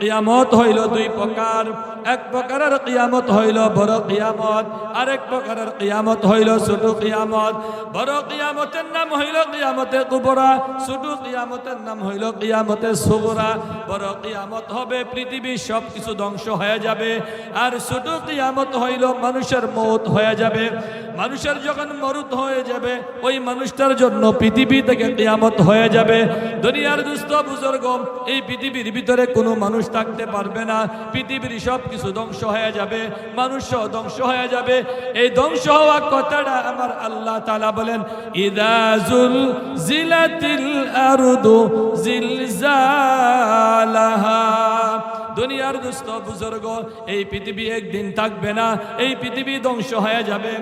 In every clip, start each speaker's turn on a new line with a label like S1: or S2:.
S1: কিয়ামত হইল দুই প্রকার। এক প্রকারের কিয়ামত হইল, বড় কিয়ামত। আরেক প্রকারের কিয়ামত হইল, ছোট কিয়ামত। বড় কিয়ামতের নাম হইল কিয়ামতে কুবরা, ছোট কিয়ামতের নাম হইল কিয়ামতে সুগরা বড় কিয়ামত হবে, পৃথিবীর সব কিছু ধ্বংস হয়ে যাবে। আর ছোট কিয়ামত হইল, মানুষের মত হয়ে যাবে। মানুষের যখন মরুত হয়ে যাবে, ওই মানুষটার জন্য পৃথিবী থেকে কিয়ামত হয়ে যাবে। দুনিয়ার দুস্থ বুজুর্গ এই পৃথিবীর ভিতরে কোনো মানুষ থাকতে পারবে না। পৃথিবীর সব কিছু ধ্বংস হয়ে যাবে মানুষ ধ্বংস হয়ে যাবে। এই ধ্বংস হওয়া কথাটা আমার আল্লাহ তালা বলেন ইদাজুল জিলাতিল আরদু জিলজালাহা। দুনিয়ার দুস্থ বুজুর্গ, এই পৃথিবী একদিন থাকবে না, এই পৃথিবী ধ্বংস হয়ে যাবে।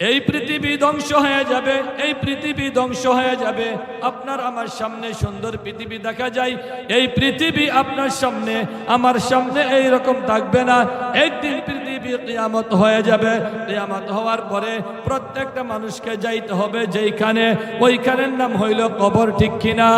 S1: এই পৃথিবী ধ্বংস হয়ে যাবে, এই পৃথিবী ধ্বংস হয়ে যাবে। আপনার আমার সামনে সুন্দর পৃথিবী দেখা যায়। এই পৃথিবী আপনার সামনে, আমার সামনে এই রকম থাকবে না। একদিন পৃথিবী কিয়ামত হয়ে যাবে। কিয়ামত হওয়ার পরে প্রত্যেকটা মানুষকে যাইতে হবে যেইখানে, ওইখানের নাম হইল কবর, ঠিক কিনা?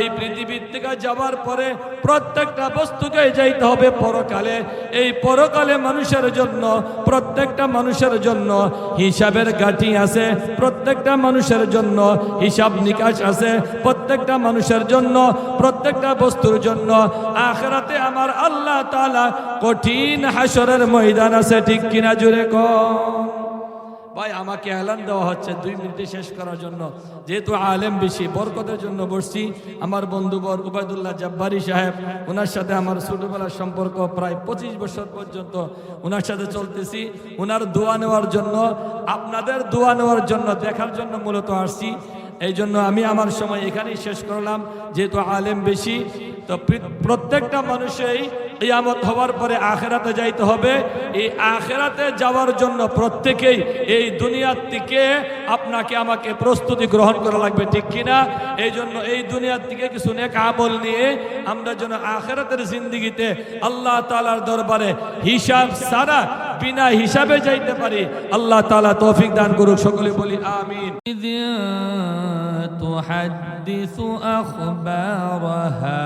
S1: এই পৃথিবীর থেকে যাওয়ার পরে প্রত্যেকটা বস্তুকে যাইতে হবে পরকালে। এই পরকালে মানুষের জন্য, প্রত্যেকটা মানুষের জন্য হিসাবের গাঠি আছে, প্রত্যেকটা মানুষের জন্য হিসাব নিকাশ আছে, প্রত্যেকটা মানুষের জন্য, প্রত্যেকটা বস্তুর জন্য। আখরাতে আমার আল্লাহ তালা কঠিন হাসরের ময়দান আছে ঠিক কিনা জুড়ে কম ভাই, আমাকে এলান দেওয়া হচ্ছে দুই মিনিটে শেষ করার জন্য। যেহেতু আলেম বেশি, বরকতের জন্য বসছি। আমার বন্ধু বর উবায়দুল্লাহ জাব্বারি সাহেব ওনার সাথে আমার ছোটবেলার সম্পর্ক প্রায় পঁচিশ বছর পর্যন্ত ওনার সাথে চলতেছি। ওনার দোয়া নেওয়ার জন্য, আপনাদের দোয়া নেওয়ার জন্য, দেখার জন্য মূলত আসছি। এই জন্য আমি আমার সময় এখানেই শেষ করলাম। যেহেতু আলেম বেশি, তো প্রত্যেকটা মানুষই কিয়ামত হওয়ার পরে আখেরাতে যাইতে হবে এই আখেরাতে যাওয়ার জন্য প্রত্যেকেই এই দুনিয়ার থেকে আপনাকে আমাকে প্রস্তুতি গ্রহণ করা লাগবে ঠিক কিনা এই জন্য এই দুনিয়ার থেকে কিছু নেক আমল নিয়ে আমরা যেন আখেরাতের জিন্দিগিতে আল্লাহ তালার দরবারে হিসাব সারা বিনা হিসাবে যাইতে পারি আল্লাহ তালা তৌফিক দান করুক সকলে বলি আমিন
S2: إذ تحدث أخبارها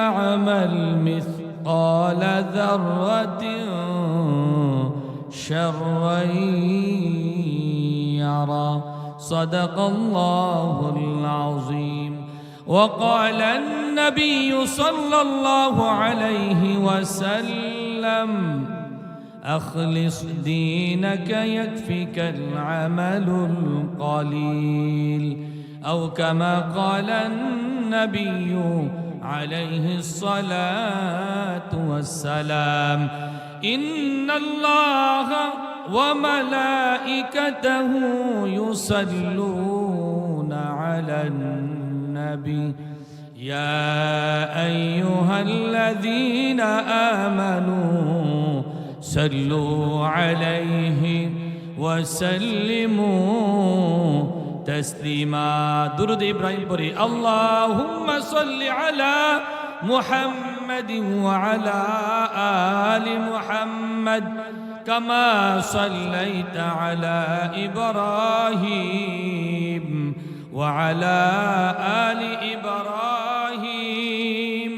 S2: يعمل مثقال ذرة شرا يره صدق الله العظيم. وقال النبي صلى الله عليه وسلم أخلص دينك يكفك العمل القليل. أو كما قال النبي عليه الصلاة والسلام. إن الله وملائكته يصلون على النبي. يا أيها الذين آمنوا صلوا عليه وسلموا. তসলিমা দুরুদ ইব্রাহিম পরে, আল্লাহুম্মা সাল্লি আলা মুহাম্মাদ ওয়া আলা আলি মুহাম্মাদ কামা সাল্লাইতা আলা ইব্রাহিম ওয়া আলা আলি ইব্রাহিম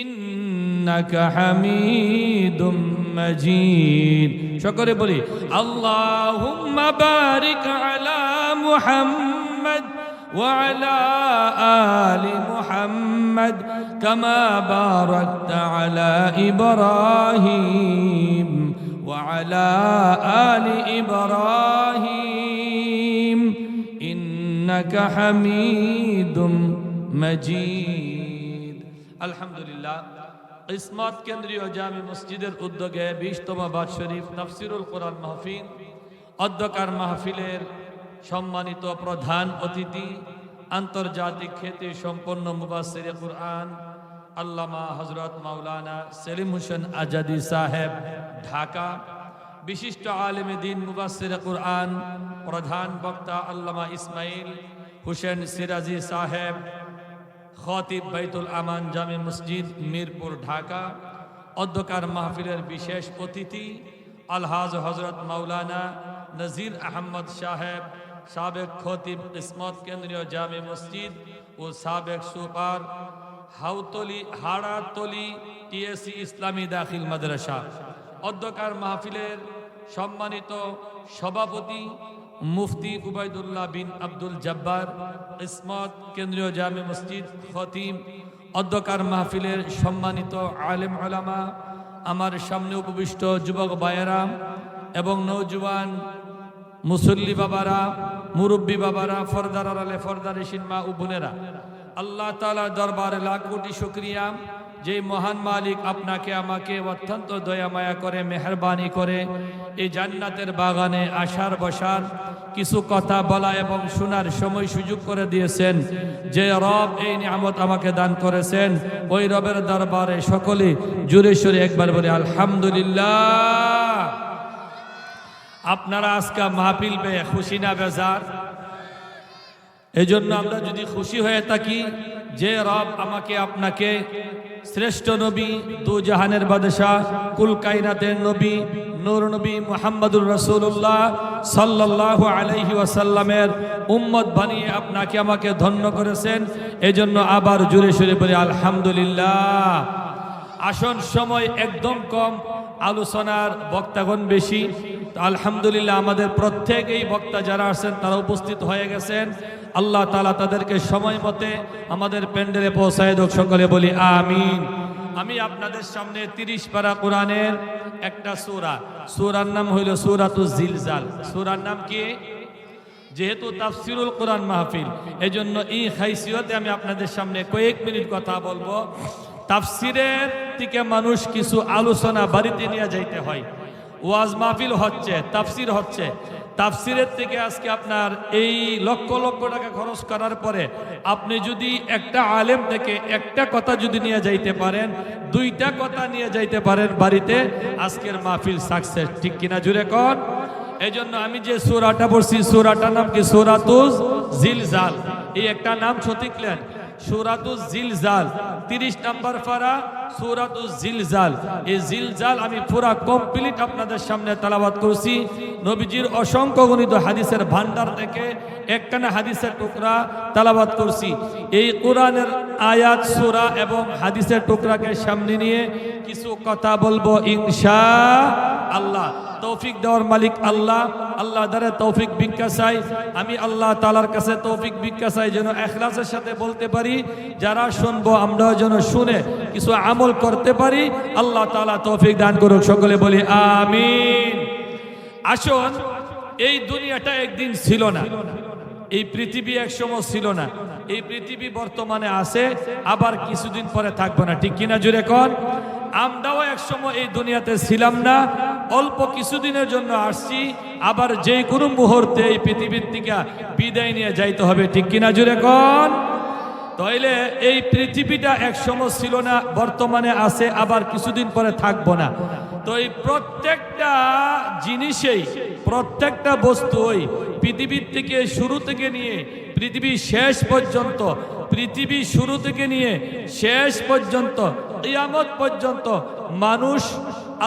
S2: ইন্নাকা হামিদুম মাজিদ। সকলে বলি, আল্লাহুম্মা محمد وعلى آل محمد كما باركت على إبراهيم وعلى آل إبراهيم إنك حميد مجيد الحمد لله ইসমাত কেন্দ্রীয় জামি মসজিদের উদ্যোগে বিশতম বাদ শরীফ তাফসিরুল কোরআন মাহফিল অধ্যকার মাহফিলের সম্মানিত প্রধান অতিথি, আন্তর্জাতিক খ্যাতি সম্পন্ন মুবাসির কুরআন, আল্লামা হজরত মাওলানা সেলিম হোসেন আজাদি সাহেব, ঢাকা। বিশিষ্ট আলেম দিন মুবাসির কুরআন, প্রধান বক্তা আল্লামা ইসমাইল হুসেন সিরাজি সাহেব, খতিব বাইতুল আমান জামে মসজিদ মিরপুর, ঢাকা। অধ্যকার মাহফিলের বিশেষ অতিথি আলহাজ হজরত মাওলানা নজির আহমদ সাহেব সাবেক খতিব কিসমত কেন্দ্রীয় জামে মসজিদ ও সাবেক সুপার হাউতলি, হাড়াতলি টিএসসি ইসলামী দাখিল মাদ্রাসা। অধ্যকার মাহফিলের সম্মানিত সভাপতি মুফতি উবাইদুল্লাহ বিন আব্দুল জব্বার, ইসমত কেন্দ্রীয় জামে মসজিদ খতিম। অধ্যকার মাহফিলের সম্মানিত আলেম আলামা আমার সামনে উপবিষ্ট যুবক বায়রাম এবং নৌজওয়ান মুসল্লি বাবারা, মুরব্বী বাবারা, ফরদার আলে ফরদার মা ও বোনেরা, আল্লাহ তালা দরবারে লাখ কোটি শুক্রিয়া। যে মহান মালিক আপনাকে, আমাকে অত্যন্ত দয়া মায়া করে, মেহরবানি করে এই জান্নাতের বাগানে আসার বসার কিছু কথা বলা এবং শোনার সময় সুযোগ করে দিয়েছেন। যে রব এই নিয়ামত আমাকে দান করেছেন, ওই রবের দরবারে সকলে জুড়ে সুরে একবার বলে, আলহামদুলিল্লাহ। আপনারা আজকে মাহফিল পেয়ে খুশি না বেজার? এই জন্য আমরা যদি খুশি হয়ে থাকি, যে রব আমাকে আপনাকে শ্রেষ্ঠ নবী, দু জাহানের বাদশাহ, কুল কাইনাতের নবী, নূর নবী মোহাম্মদুর রসুল্লাহ সাল্লাহ আলাইহি ওয়াসাল্লামের উম্মত বানিয়ে আপনাকে আমাকে ধন্য করেছেন, এজন্য আবার জুড়ে সুরে বলি, আলহামদুলিল্লাহ। আসন সময় একদম কম আলোচনার বক্তাগণ বেশি। আলহামদুলিল্লাহ আমাদের প্রত্যেক এই বক্তা যারা আছেন, তারা উপস্থিত হয়ে গেছেন। আল্লাহ তালা তাদেরকে সময় মতে আমাদের প্যান্ডেলে পৌঁছায় দোক সকলে বলি আমিন। আমি আপনাদের সামনে তিরিশ পারা কোরআনের একটা সুরা। সুরার নাম হইল সুরাতু জিলজাল। সুরার নাম কি? যেহেতু তাফসিরুল কোরআন মাহফিল এই জন্য এই হাইসিয়তে আমি আপনাদের সামনে কয়েক মিনিট কথা বলব। তাফসিরের থেকে মানুষ কিছু আলোচনা বাড়িতে নিয়ে যাইতে হয়। ওয়াজ মাহফিল হচ্ছে, তাফসির হচ্ছে। তাফসিরের থেকে আজকে আপনার এই লক্ষ লক্ষ টাকা খরচ করার পরে আপনি যদি একটা আলেম থেকে একটা কথা যদি নিয়ে যাইতে পারেন, দুইটা কথা নিয়ে যাইতে পারেন বাড়িতে, আজকের মাহফিল সাকসেস ঠিক কিনা জুড়ে কন? এই জন্য আমি যে সুরাটা পড়ছি, সুরাটার নাম কি? সুরাতুজ জিলজাল। এই একটা নাম সঠিকলেন তিরিশ ফারা এই আমি পুরা কমপ্লিট আপনাদের সামনে তালাবাদ করছি। নবীজির অসংখ্য গণিত হাদিসের থেকে হাদিসের টুকরা তালাবাদ করছি। এই আয়াত, সুরা এবং হাদিসের টুকরাকে সামনে নিয়ে কিছু কথা বলব, ইনশা আল্লাহ। তৌফিক দেওয়ার মালিক আল্লাহ। আল্লাহ দ্বারা তৌফিক ভিক্ষা চাই। আমি আল্লাহ তালার কাছে তৌফিক ভিক্ষা চাই, যেন এখলাসের সাথে বলতে পারি, যারা শুনব আমরা যেন শুনে কিছু আমল করতে পারি। আল্লাহ তালা তৌফিক দান করুক, সকলে বলি আমিন। আসুন, এই দুনিয়াটা একদিন ছিল না। এই পৃথিবী একসময় ছিল না। এই পৃথিবী বর্তমানে আছে, আবার কিছুদিন পরে থাকব না। ঠিক কিনা জুড়ে কন? আমরাও একসময় এই দুনিয়াতে ছিলাম না। অল্প কিছুদিনের জন্য আসছি। আবার যে কোনো মুহূর্তে এই পৃথিবীর থেকে বিদায় নিয়ে যাইতে হবে। ঠিক কিনা জুড়ে কন? তাইলে এই পৃথিবীটা একসময় ছিল না, বর্তমানে আছে, আবার কিছুদিন পরে থাকব না। তো এই প্রত্যেকটা জিনিসেই, প্রত্যেকটা বস্তুই পৃথিবীর থেকে শুরু থেকে নিয়ে পৃথিবী শেষ পর্যন্ত পৃথিবী শুরু থেকে নিয়ে শেষ পর্যন্ত ইয়ামত পর্যন্ত মানুষ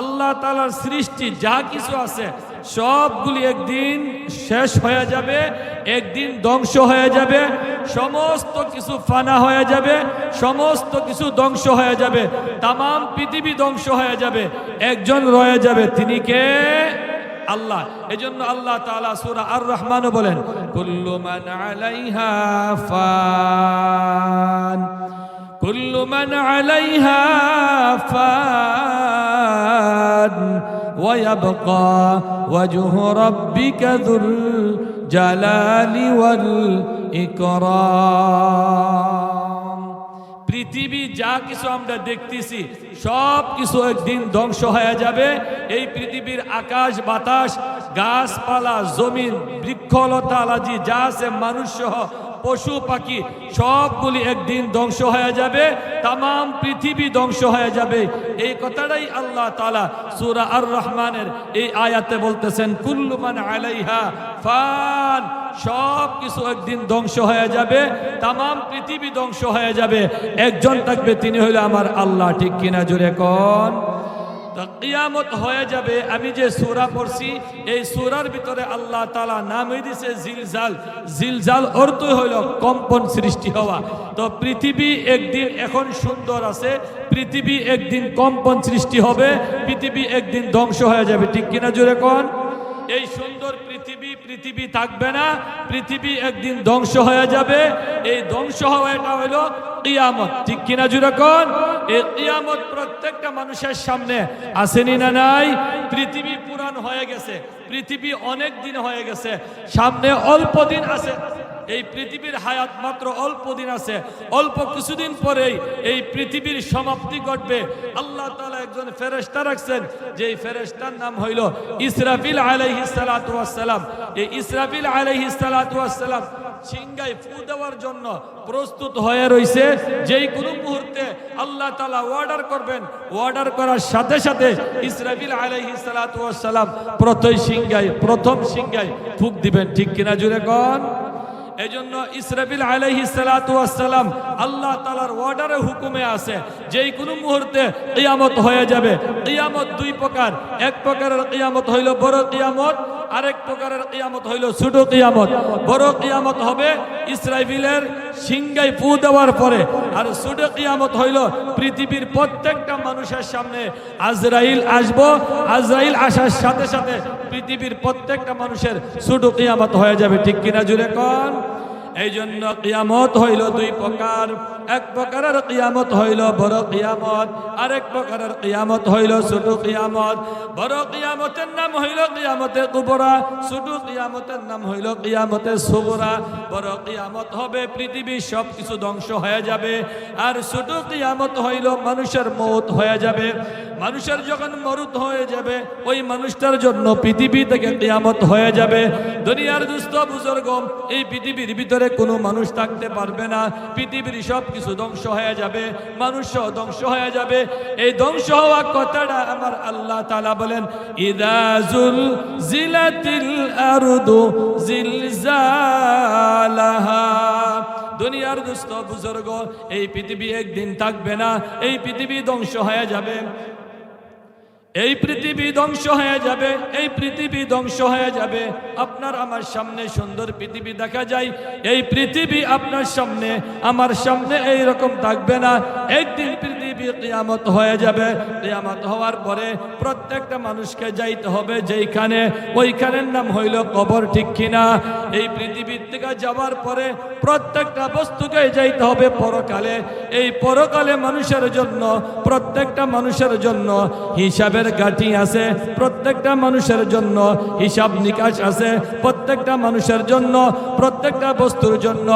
S2: আল্লাহ তালার সৃষ্টি যা কিছু আছে সবগুলি একদিন শেষ হয়ে যাবে, একদিন ধ্বংস হয়ে যাবে, সমস্ত কিছু ফানা হয়ে যাবে, সমস্ত কিছু ধ্বংস হয়ে যাবে তাম পৃথিবী ধ্বংস হয়ে যাবে, একজন রয়ে যাবে, তিনি কে? আল্লাহ। এজন্য আল্লাহ তাআলা সূরা আর রহমানও বলেন, কুল্লু মান আলাইহা ফান। কুল্লু মান আলাইহা ফান ويبقى وجه ربك ذو الجلال والإكرام পৃথিবী যা কিছু আমরা দেখতেছি সব কিছু একদিন ধ্বংস হয়ে যাবে এই পৃথিবীর আকাশ বাতাস গাছপালা জমিন বৃক্ষলতা আলাজি যা আছে মানুষ সহ
S1: পশু, পাখি সবগুলি একদিন ধ্বংস হয়ে যাবে তাম পৃথিবী ধ্বংস হয়ে যাবে। এই কথাটাই আল্লাহ তালা সুরা আর রহমানের এই আয়াতে বলতেছেন কুল্লুমান আলাইহা ফান সব কিছু একদিন ধ্বংস হয়ে যাবে তাম পৃথিবী ধ্বংস হয়ে যাবে। একজন থাকবে, তিনি হইল আমার আল্লাহ, ঠিক কিনা জুড়ে কন? কিয়ামত হয়ে যাবে, আমি যে সূরা পড়ছি, এই সূরার ভিতরে আল্লাহ তাআলা নামই দিছে জিলজাল। জিলজাল অর্থ হইল কম্পন সৃষ্টি হওয়া। তো পৃথিবী একদিন এখন সুন্দর আছে, পৃথিবী একদিন কম্পন সৃষ্টি হবে, পৃথিবী একদিন ধ্বংস হয়ে যাবে। ঠিক কিনা জোরে কোন? এই সুন্দর পৃথিবী পৃথিবী থাকবে না, পৃথিবী একদিন ধ্বংস হয়ে যাবে। এই ধ্বংস হওয়াটা হইল কিয়ামত। ঠিক কিনা জুড়ে কোন? এই কিয়ামত প্রত্যেকটা মানুষের সামনে আসেনি না নাই? পৃথিবী পুরান হয়ে গেছে, পৃথিবী অনেক দিন হয়ে গেছে, সামনে অল্প দিন আছে। এই পৃথিবীর হায়াত মাত্র অল্প দিন আছে, অল্প কিছুদিন পরেই এই পৃথিবীর সমাপ্তি ঘটবে। আল্লাহ তাআলা একজন ফেরেস্তা রাখছেন যে এই ফেরেশতার নাম হইল ইসরাফিল আলাইহিস সালাতু ওয়াস সালাম। এই ইসরাফিল আলাইহিস সালাতু ওয়াস সালাম সিংগায় ফু দেওয়ার জন্য প্রস্তুত হয়ে রয়েছে যেই কোনো মুহূর্তে আল্লাহ তালা অর্ডার করবেন অর্ডার করার সাথে সাথে ইসরাফিল আলহি সালাম প্রথম সিংগায় প্রথম সিংগায় ফুক দিবেন। ঠিক কিনা জুড়ে কোন? এজন্য ইসরাফিল আলাইহিস সালাতু ওয়াস সালাম আল্লাহ তাআলার অর্ডারে হুকুমে আছে, যেই কোনো মুহূর্তে কিয়ামত হয়ে যাবে। কিয়ামত দুই প্রকার, এক প্রকারের কিয়ামত হইল বড় কিয়ামত, আরেক প্রকারের কিয়ামত হইল ছোট কিয়ামত। বড় কিয়ামত হবে ইসরাফিলের সিংগাই ফু দেওয়ার পরে, আর ছোট কিয়ামত হইল পৃথিবীর প্রত্যেকটা মানুষের সামনে আজরাইল আসব। আজরাইল আসার সাথে সাথে পৃথিবীর প্রত্যেকটা মানুষের ছোট কিয়ামত হয়ে যাবে। ঠিক কিনা জুড়ে কন? এই জন্য কিয়ামত হইল দুই প্রকার। এক প্রকারের কিয়ামত হইল বড় কিয়ামত, আরেক প্রকারের কিয়ামত হইল ছোট কিয়ামত। বড় কিয়ামতের নাম হইল কিয়ামতে কুবরা, ছোট কিয়ামতের নাম হইল কিয়ামতে সুবরা। বড় কিয়ামত হবে, পৃথিবীর সব কিছু ধ্বংস হয়ে যাবে, আর ছোট কিয়ামত হইল মানুষের মত হয়ে যাবে। মানুষের যখন মরুত হয়ে যাবে, ওই মানুষটার জন্য পৃথিবী থেকে কিয়ামত হয়ে যাবে। দুনিয়ার দুস্থ বুজুর্গ, এই পৃথিবীর ভিতরে কোনো মানুষ থাকতে পারবে না। পৃথিবীর সব কিছু ধ্বংস হয়ে যাবে মানুষ ধ্বংস হয়ে যাবে। এই ধ্বংস হওয়া কথাটা আমার আল্লাহ তালা বলেন ইদাজুল জিলাতিল আরদু জিলজালাহা। দুনিয়ার দুস্থ বুজুর্গ, এই পৃথিবী একদিন থাকবে না, এই পৃথিবী ধ্বংস হয়ে যাবে। এই পৃথিবী ধ্বংস হয়ে যাবে, এই পৃথিবী ধ্বংস হয়ে যাবে। আপনার আমার সামনে সুন্দর পৃথিবী দেখা যায়। এই পৃথিবী আপনার সামনে, আমার সামনে এই রকম থাকবে না। একদিন পৃথিবী কিয়ামত হয়ে যাবে। কিয়ামত হওয়ার পরে প্রত্যেকটা মানুষকে যাইতে হবে যেইখানে, ওইখানের নাম হইল কবর, ঠিক কিনা? এই পৃথিবীর থেকে যাওয়ার পরে প্রত্যেকটা বস্তুকে যাইতে হবে পরকালে। এই পরকালে মানুষের জন্য, প্রত্যেকটা মানুষের জন্য হিসাবের কাঠি আছে, প্রত্যেকটা মানুষের জন্য হিসাব নিকাশ আছে, প্রত্যেকটা মানুষের জন্য, প্রত্যেকটা বস্তুর জন্য।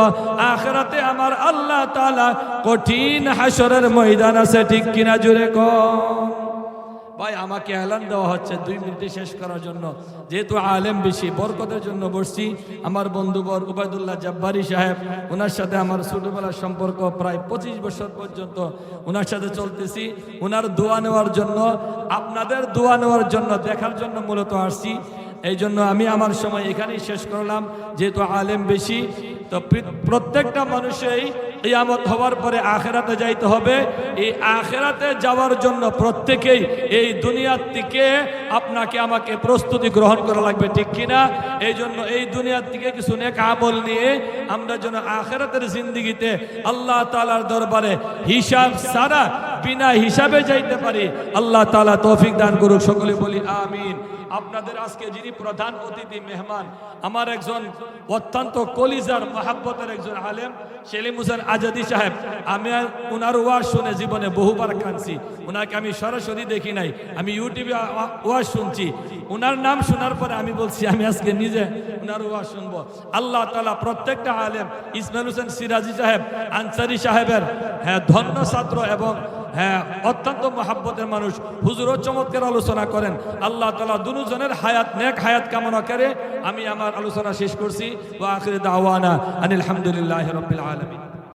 S1: আখরাতে আমার আল্লাহ তালা কঠিন হাসরের ময়দান আছে, ঠিক কিনা জুড়ে কম ভাই, আমাকে এলান দেওয়া হচ্ছে দুই মিনিটে শেষ করার জন্য। যেহেতু আলেম বেশি, বরকতের জন্য বসছি। আমার বন্ধু বর উবায়দুল্লাহ জাব্বারি সাহেব ওনার সাথে আমার ছোটবেলার সম্পর্ক প্রায় পঁচিশ বছর পর্যন্ত ওনার সাথে চলতেছি। ওনার দোয়া নেওয়ার জন্য, আপনাদের দোয়া নেওয়ার জন্য, দেখার জন্য মূলত আসছি। এই জন্য আমি আমার সময় এখানেই শেষ করলাম। যেহেতু আলেম বেশি, তো প্রত্যেকটা মানুষই কিয়ামত হওয়ার পরে আখেরাতে যাইতে হবে। এই আখেরাতে যাওয়ার জন্য প্রত্যেকেই এই দুনিয়ার থেকে আপনাকে আমাকে প্রস্তুতি গ্রহণ করা লাগবে, ঠিক কিনা? এই জন্য এই দুনিয়ার থেকে কিছু নেক আমল নিয়ে আমরা যেন আখেরাতের জিন্দিগিতে আল্লাহ তালার দরবারে হিসাব সারা বিনা হিসাবে যাইতে পারি। আল্লাহ তালা তৌফিক দান করুক, সকলে বলি আমিন। আপনাদের আজকে যিনি প্রধান অতিথি, মেহমান, আমার একজন অত্যন্ত কলিজার, মহাব্বতের একজন আলেম, সেলিম হুসেন আজাদি সাহেব। আমি ওনার ওয়াজ শুনে জীবনে বহুবার কাঁদছি। ওনাকে আমি সরাসরি দেখি নাই। আমি ইউটিউবে ওয়াজ শুনছি। ওনার নাম শোনার পরে আমি বলছি, আমি আজকে নিজে উনার শুনব। আল্লাহ প্রত্যেকটা আলেম, ইসমাইল হোসেন সিরাজি সাহেব, আনসারি সাহেবের হ্যাঁ ধন্য ছাত্র এবং হ্যাঁ অত্যন্ত মহাব্বতের মানুষ, হুজুরও চমৎকার আলোচনা করেন। আল্লাহ তালা দুজনের হায়াত, নেক হায়াত কামনা করে আমি আমার আলোচনা শেষ করছি। ওয়া দাওয়ানা আনিল রাব্বিল আলামিন।